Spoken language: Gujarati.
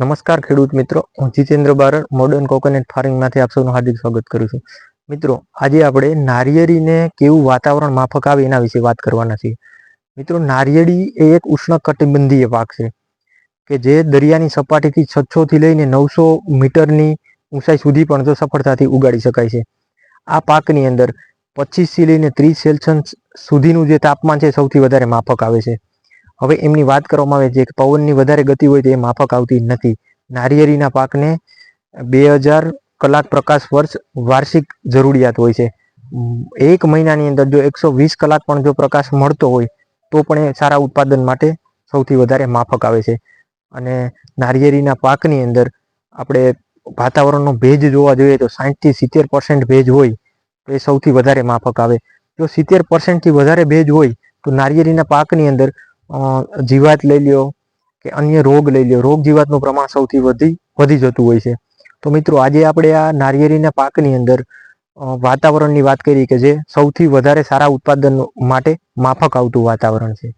નમસ્કાર ખેડૂત મિત્રો. હું જીતેન્દ્ર બારડ મોડર્ન કોકોનટ ફાર્મિંગમાંથી આપ સૌનું હાર્દિક સ્વાગત કરું છું. મિત્રો, આજે આપણે નારિયેળીને કેવું વાતાવરણ માફક આવે એના વિશે વાત કરવાના છીએ. મિત્રો, નારિયેળી એ એક ઉષ્ણકટિબંધીય પાક છે કે જે દરિયાની સપાટીથી છસો થી લઈને નવસો મીટરની ઊંચાઈ સુધી પણ જો સફળતાથી ઉગાડી શકાય છે. આ પાકની અંદર પચીસથી લઈને ત્રીસ સેલ્સિયસ સુધીનું જે તાપમાન છે સૌથી વધારે માફક આવે છે. હવે એમની વાત કરવામાં આવે છે કે પવનની વધારે ગતિ હોય તો એ માફક આવતી નથી. નારિયેળીના પાકને બે હજાર કલાક પ્રકાશ વર્ષ વાર્ષિક જરૂરિયાત હોય છે. એક મહિનાની અંદર જો એકસો વીસ કલાક પણ જો પ્રકાશ મળતો હોય, તો પણ એ સારા ઉત્પાદન માટે સૌથી વધારે માફક આવે છે. અને નારિયેળીના પાકની અંદર આપણે વાતાવરણનો ભેજ જોવા જોઈએ તો સાઠથી સિત્તેર પર્સન્ટ ભેજ હોય, તો એ સૌથી વધારે માફક આવે. જો સિત્તેર પર્સન્ટથી વધારે ભેજ હોય, તો નારિયેળીના પાકની અંદર જીવાત લઈ લ્યો કે અન્ય રોગ લઈ લ્યો. રોગ જીવાતનું પ્રમાણ સૌથી વધી વધી જતું હોય છે. તો મિત્રો, આજે આપણે આ નારિયેળીના પાકની અંદર વાતાવરણની વાત કરી કે જે સૌથી વધારે સારા ઉત્પાદન માટે માફક આવતું વાતાવરણ છે.